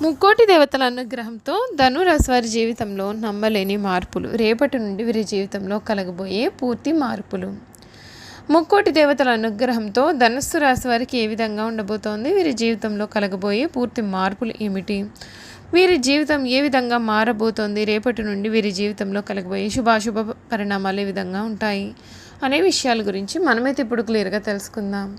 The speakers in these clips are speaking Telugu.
ముక్కోటి దేవతల అనుగ్రహంతో ధనురాశి వారి జీవితంలో నమ్మలేని మార్పులు. రేపటి నుండి వీరి జీవితంలో కలగబోయే పూర్తి మార్పులు. ముక్కోటి దేవతల అనుగ్రహంతో ధనస్సు రాశి వారికి ఏ విధంగా ఉండబోతోంది? వీరి జీవితంలో కలగబోయే పూర్తి మార్పులు ఏమిటి? వీరి జీవితం ఏ విధంగా మారబోతోంది? రేపటి నుండి వీరి జీవితంలో కలగబోయే శుభాశుభ పరిణామాలు ఏ విధంగా ఉంటాయి? అనే విషయాల గురించి మనమైతే ఇప్పుడు క్లియర్గా తెలుసుకుందాం.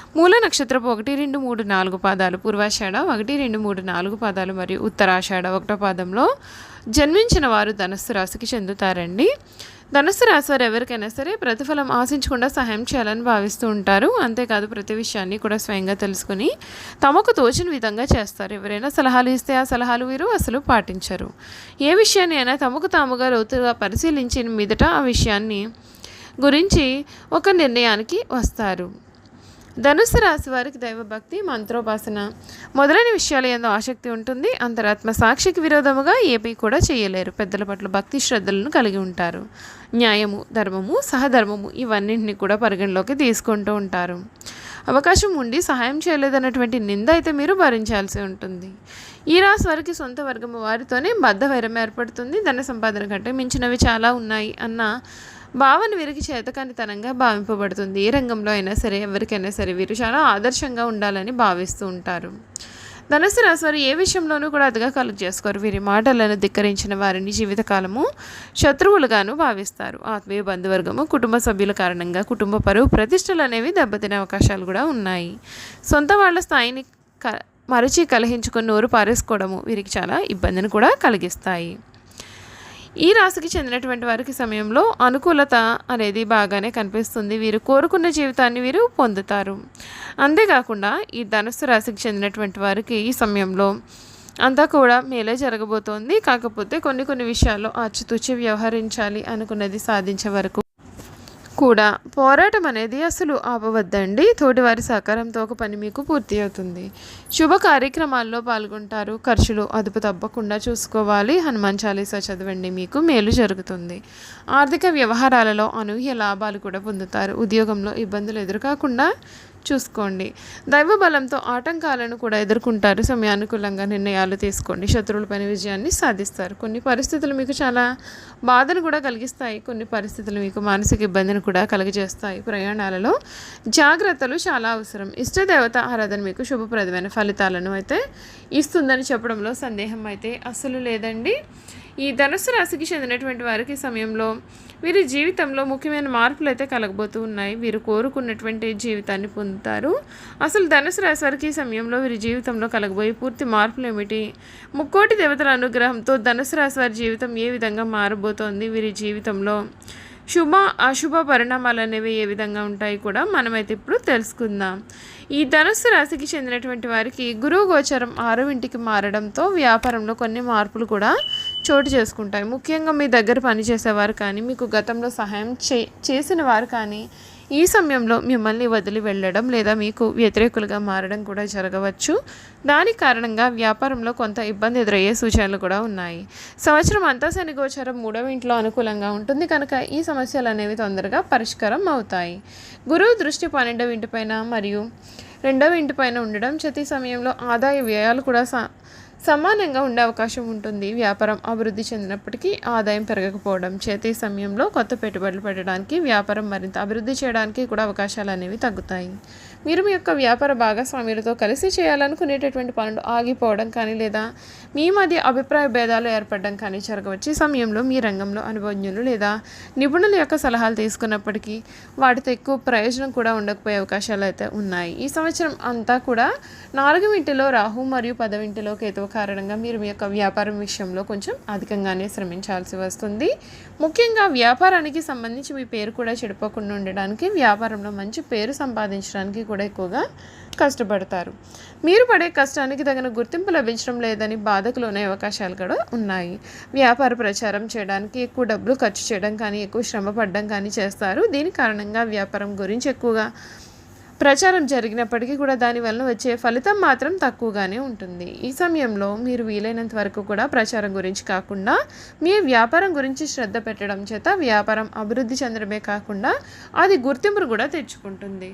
మూల నక్షత్రపు ఒకటి రెండు మూడు నాలుగు పాదాలు పూర్వాషాఢ ఒకటి రెండు మూడు నాలుగు పాదాలు మరియు ఉత్తరాషాఢ. ఒకటో పాదంలో జన్మించిన వారు ధనస్సు రాశికి చెందుతారండి. ధనస్సు రాశి వారు ఎవరికైనా సరే ప్రతిఫలం ఆశించకుండా సహాయం చేయాలని భావిస్తూ ఉంటారు. అంతేకాదు ప్రతి విషయాన్ని కూడా స్వయంగా తెలుసుకుని తమకు తోచిన విధంగా చేస్తారు. ఎవరైనా సలహాలు ఇస్తే ఆ సలహాలు వీరు అసలు పాటించరు. ఏ విషయాన్ని అయినా తమకు తాముగా లోతుగా పరిశీలించిన మీదట ఆ విషయాన్ని గురించి ఒక నిర్ణయానికి వస్తారు. ధనుసు రాశి వారికి దైవభక్తి మంత్రోపాసన మొదలైన విషయాలు ఏదో ఆసక్తి ఉంటుంది. అంతరాత్మ సాక్షికి విరోధముగా ఏపీ కూడా చేయలేరు. పెద్దల పట్ల భక్తి శ్రద్ధలను కలిగి ఉంటారు. న్యాయము ధర్మము సహధర్మము ఇవన్నింటినీ కూడా పరిగణలోకి తీసుకుంటూ ఉంటారు. అవకాశం ఉండి సహాయం చేయలేదన్నటువంటి నింద అయితే మీరు భరించాల్సి ఉంటుంది. ఈ రాశి వారికి సొంత వర్గము వారితోనే బద్ధ వైరం ఏర్పడుతుంది. ధన సంపాదన కంటే మించినవి చాలా ఉన్నాయి అన్న భావన వీరికి చేతకానితనంగా భావింపబడుతుంది. ఏ రంగంలో అయినా సరే ఎవరికైనా సరే వీరు చాలా ఆదర్శంగా ఉండాలని భావిస్తూ ఉంటారు. ధనుసు రాశి వారు ఏ విషయంలోనూ కూడా అదిగా కలుగు చేసుకోరు. వీరి మాటలను ధిక్కరించిన వారిని జీవితకాలము శత్రువులుగాను భావిస్తారు. ఆత్మీయ బంధువర్గము కుటుంబ సభ్యుల కారణంగా కుటుంబ పరువు ప్రతిష్టలు అనేవి దెబ్బతినే అవకాశాలు కూడా ఉన్నాయి. సొంత వాళ్ళ స్థాయిని క మరచి కలహించుకుని నోరు పారేసుకోవడము వీరికి చాలా ఇబ్బందిని కూడా కలిగిస్తాయి. ఈ రాశికి చెందినటువంటి వారికి సమయంలో అనుకూలత అనేది బాగానే కనిపిస్తుంది. వీరు కోరుకున్న జీవితాన్ని వీరు పొందుతారు. అంతేకాకుండా ఈ ధనుస్సు రాశికి చెందినటువంటి వారికి ఈ సమయంలో అంతా కూడా మేలే జరగబోతోంది. కాకపోతే కొన్ని కొన్ని విషయాల్లో ఆచితూచి వ్యవహరించాలి అనుకున్నది సాధించే వరకు కూడా పోరాటం అనేది అసలు ఆపవద్దండి. తోటివారి సహకారంతో ఒక పని మీకు పూర్తి అవుతుంది. శుభ కార్యక్రమాల్లో పాల్గొంటారు. ఖర్చులు అదుపు తప్పకుండా చూసుకోవాలి. హనుమాన్ చాలీసా చదవండి మీకు. మేలు జరుగుతుంది. ఆర్థిక వ్యవహారాలలో అనూహ్య లాభాలు కూడా పొందుతారు. ఉద్యోగంలో ఇబ్బందులు ఎదురుకాకుండా చూసుకోండి. దైవ బలంతో ఆటంకాలను కూడా ఎదుర్కొంటారు. సమయానుకూలంగా నిర్ణయాలు తీసుకోండి. శత్రువులపైన విజయాన్ని సాధిస్తారు. కొన్ని పరిస్థితులు మీకు చాలా బాధను కూడా కలిగిస్తాయి. కొన్ని పరిస్థితులు మీకు మానసిక ఇబ్బందిని కూడా కలుగజేస్తాయి. ప్రయాణాలలో జాగ్రత్తలు చాలా అవసరం. ఇష్టదేవత ఆరాధన మీకు శుభప్రదమైన ఫలితాలను అయితే ఇస్తుందని చెప్పడంలో సందేహం అయితే అస్సలు లేదండి. ఈ ధనుసు రాశికి చెందినటువంటి వారికి సమయంలో వీరి జీవితంలో ముఖ్యమైన మార్పులు అయితే కలగబోతూ ఉన్నాయి. వీరు కోరుకున్నటువంటి జీవితాన్ని పొందుతారు. అసలు ధనుసు రాశి వారికి ఈ సమయంలో వీరి జీవితంలో కలగబోయే పూర్తి మార్పులు ఏమిటి? ముక్కోటి దేవతల అనుగ్రహంతో ధనుసు రాశి వారి జీవితం ఏ విధంగా మారబోతోంది? వీరి జీవితంలో శుభ అశుభ పరిణామాలు అనేవి ఏ విధంగా ఉంటాయి కూడా మనమైతే ఇప్పుడు తెలుసుకుందాం. ఈ ధనుస్సు రాశికి చెందినటువంటి వారికి గురువు గోచరం ఆరో ఇంటికి మారడంతో వ్యాపారంలో కొన్ని మార్పులు కూడా చోటు చేసుకుంటాయి. ముఖ్యంగా మీ దగ్గర పనిచేసేవారు కానీ మీకు గతంలో సహాయం చే చేసిన వారు కానీ ఈ సమయంలో మిమ్మల్ని వదిలి వెళ్ళడం లేదా మీకు వ్యతిరేకులుగా మారడం కూడా జరగవచ్చు. దాని కారణంగా వ్యాపారంలో కొంత ఇబ్బంది ఎదురయ్యే సూచనలు కూడా ఉన్నాయి. సంవత్సరం అంతా శని గోచరం మూడవ ఇంట్లో అనుకూలంగా ఉంటుంది కనుక ఈ సమస్యలు అనేవి తొందరగా పరిష్కారం అవుతాయి. గురువు దృష్టి పన్నెండవ ఇంటిపైన మరియు రెండవ ఇంటిపైన ఉండడం ప్రతి సమయంలో ఆదాయ వ్యయాలు కూడా సా సమానంగా ఉండే అవకాశం ఉంటుంది. వ్యాపారం అభివృద్ధి చెందినప్పటికీ ఆదాయం పెరగకపోవడం చేతి సమయంలో కొత్త పెట్టుబడులు పెట్టడానికి వ్యాపారం మరింత అభివృద్ధి చేయడానికి కూడా అవకాశాలు అనేవి తగ్గుతాయి. మీరు మీ యొక్క వ్యాపార భాగస్వామ్యులతో కలిసి చేయాలనుకునేటటువంటి పనులు ఆగిపోవడం కానీ లేదా మీ మధ్య అభిప్రాయ భేదాలు ఏర్పడడం కానీ జరగవచ్చు. ఈ సమయంలో మీ రంగంలో అనుభవజ్ఞులు లేదా నిపుణుల యొక్క సలహాలు తీసుకున్నప్పటికీ వాటితో ఎక్కువ ప్రయోజనం కూడా ఉండకపోయే అవకాశాలు అయితే ఉన్నాయి. ఈ సంవత్సరం అంతా కూడా నాలుగు ఇంటిలో రాహు మరియు పదవింటిలో కేతువు కారణంగా మీరు మీ యొక్క వ్యాపారం విషయంలో కొంచెం అధికంగానే శ్రమించాల్సి వస్తుంది. ముఖ్యంగా వ్యాపారానికి సంబంధించి మీ పేరు కూడా చెడిపోకుండా ఉండడానికి వ్యాపారంలో మంచి పేరు సంపాదించడానికి కూడా ఎక్కువగా కష్టపడతారు. మీరు పడే కష్టానికి తగిన గుర్తింపు లభించడం లేదని బాధకు లోనే అవకాశాలు కూడా ఉన్నాయి. వ్యాపార ప్రచారం చేయడానికి ఎక్కువ డబ్బులు ఖర్చు చేయడం కానీ ఎక్కువ శ్రమ పడడం కానీ చేస్తారు. దీని కారణంగా వ్యాపారం గురించి ఎక్కువగా ప్రచారం జరిగినప్పటికీ కూడా దానివల్ల వచ్చే ఫలితం మాత్రం తక్కువగానే ఉంటుంది. ఈ సమయంలో మీరు వీలైనంత వరకు కూడా ప్రచారం గురించి కాకుండా మీ వ్యాపారం గురించి శ్రద్ధ పెట్టడం చేత వ్యాపారం అభివృద్ధి చెందడమే కాకుండా అది గుర్తింపును కూడా తెచ్చుకుంటుంది.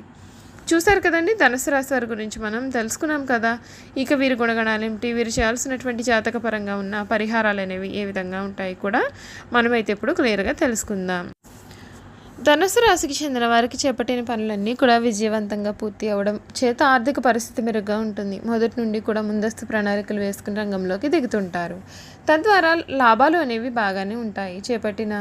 చూశారు కదండి ధనుసు రాశి వారి గురించి మనం తెలుసుకున్నాం కదా. ఇక వీరి గుణగణాలు ఏమిటి? వీరు చేయాల్సినటువంటి జాతక పరంగా ఉన్న పరిహారాలు అనేవి ఏ విధంగా ఉంటాయి కూడా మనమైతే ఇప్పుడు క్లియర్గా తెలుసుకుందాం. ధనుసు రాశికి చెందిన వారికి చేపట్టిన పనులన్నీ కూడా విజయవంతంగా పూర్తి అవ్వడం చేత ఆర్థిక పరిస్థితి మెరుగ్గా ఉంటుంది. మొదటి నుండి కూడా ముందస్తు ప్రణాళికలు వేసుకుని రంగంలోకి దిగుతుంటారు. తద్వారా లాభాలు అనేవి బాగానే ఉంటాయి. చేపట్టిన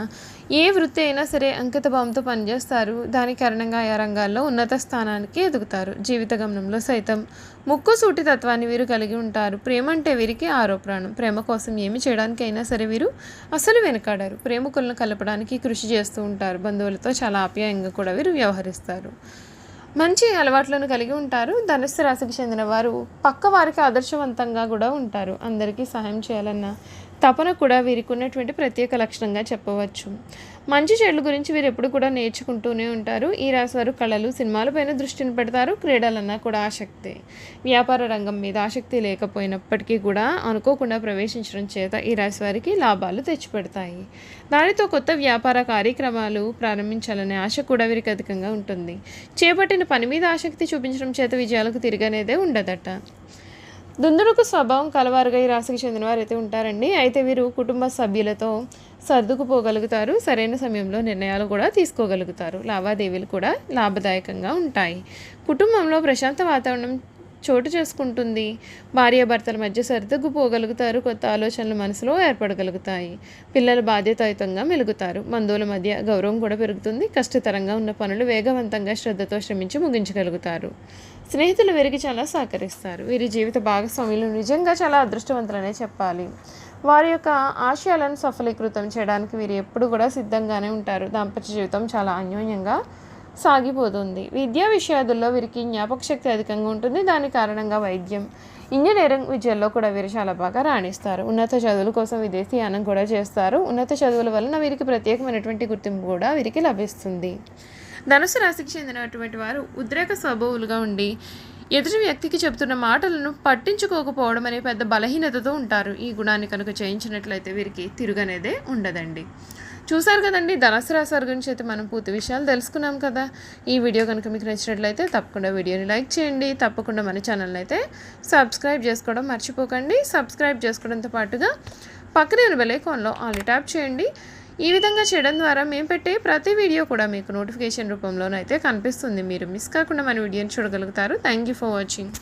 ఏ వృత్తి అయినా సరే అంకిత భావంతో పనిచేస్తారు. దాని కారణంగా ఆయా రంగాల్లో ఉన్నత స్థానానికి ఎదుగుతారు. జీవిత గమనంలో సైతం ముక్కు సూటి తత్వాన్ని వీరు కలిగి ఉంటారు. ప్రేమ అంటే వీరికి ఆరోపణం ప్రేమ కోసం ఏమి చేయడానికి అయినా సరే వీరు అసలు వెనకాడారు. ప్రేమికులను కలపడానికి కృషి చేస్తూ ఉంటారు. బంధువులతో చాలా ఆప్యాయంగా కూడా వీరు వ్యవహరిస్తారు. మంచి అలవాట్లను కలిగి ఉంటారు. ధనుస్సు రాశికి చెందిన వారు పక్క వారికి ఆదర్శవంతంగా కూడా ఉంటారు. అందరికీ సహాయం చేయాలన్న తపన కూడా వీరికి ఉన్నటువంటి ప్రత్యేక లక్షణంగా చెప్పవచ్చు. మంచి చెడుల గురించి వీరు ఎప్పుడు కూడా నేర్చుకుంటూనే ఉంటారు. ఈ రాశి వారు కళలు సినిమాలపైన దృష్టిని పెడతారు. క్రీడలన్నా కూడా ఆసక్తి. వ్యాపార రంగం మీద ఆసక్తి లేకపోయినప్పటికీ కూడా అనుకోకుండా ప్రవేశించడం చేత ఈ రాశి వారికి లాభాలు తెచ్చిపెడతాయి. దానితో కొత్త వ్యాపార కార్యక్రమాలు ప్రారంభించాలనే ఆశ కూడా వీరికి అధికంగా ఉంటుంది. చేపట్టిన పని మీద ఆసక్తి చూపించడం చేత విజయాలకు తిరగనేదే ఉండదట. దుందుడుకు స్వభావం కలవారుగా ఈ రాశికి చెందినవారు అయితే ఉంటారండి. అయితే వీరు కుటుంబ సభ్యులతో సర్దుకుపోగలుగుతారు. సరైన సమయంలో నిర్ణయాలు కూడా తీసుకోగలుగుతారు. లావాదేవీలు కూడా లాభదాయకంగా ఉంటాయి. కుటుంబంలో ప్రశాంత వాతావరణం చోటు చేసుకుంటుంది. భార్యాభర్తల మధ్య సర్దుకుపోగలుగుతారు. కొత్త ఆలోచనలు మనసులో ఏర్పడగలుగుతాయి. పిల్లలు బాధ్యతాయుతంగా మెలుగుతారు. బంధువుల మధ్య గౌరవం కూడా పెరుగుతుంది. కష్టతరంగా ఉన్న పనులు వేగవంతంగా శ్రద్ధతో శ్రమించి ముగించగలుగుతారు. స్నేహితులు వీరికి చాలా సహకరిస్తారు. వీరి జీవిత భాగస్వాములు నిజంగా చాలా అదృష్టవంతులనే చెప్పాలి. వారి యొక్క ఆశయాలను సఫలీకృతం చేయడానికి వీరు ఎప్పుడు కూడా సిద్ధంగానే ఉంటారు. దాంపత్య జీవితం చాలా అన్యోన్యంగా సాగిపోతుంది. విద్యా విషయాదుల్లో వీరికి జ్ఞాపక శక్తి అధికంగా ఉంటుంది. దాని కారణంగా వైద్యం ఇంజనీరింగ్ విద్యల్లో కూడా వీరు చాలా బాగా రాణిస్తారు. ఉన్నత చదువుల కోసం విదేశీయానం కూడా చేస్తారు. ఉన్నత చదువుల వలన వీరికి ప్రత్యేకమైనటువంటి గుర్తింపు కూడా వీరికి లభిస్తుంది. ధనుసు రాశికి చెందినటువంటి వారు ఉద్రేక స్వభావులుగా ఉండి ఎదుటి వ్యక్తికి చెబుతున్న మాటలను పట్టించుకోకపోవడం అనే పెద్ద బలహీనతతో ఉంటారు. ఈ గుణాన్ని కనుక చేయించినట్లయితే వీరికి తిరుగనేదే ఉండదండి. చూసారు కదండి ధనస్సు రాశి వారి గురించి అయితే మనం పూర్తి విషయాలు తెలుసుకున్నాం కదా. ఈ వీడియో కనుక మీకు నచ్చినట్లయితే తప్పకుండా వీడియోని లైక్ చేయండి. తప్పకుండా మన ఛానల్ని అయితే సబ్స్క్రైబ్ చేసుకోవడం మర్చిపోకండి. సబ్స్క్రైబ్ చేసుకోవడంతో పాటుగా పక్కనే బెల్ ఆల్ ట్యాప్ చేయండి. ఈ విధంగా చేయడం ద్వారా మేము పెట్టే ప్రతి వీడియో కూడా మీకు నోటిఫికేషన్ రూపంలోనైతే కనిపిస్తుంది. మీరు మిస్ కాకుండా మన వీడియోని చూడగలుగుతారు. Thank you for watching.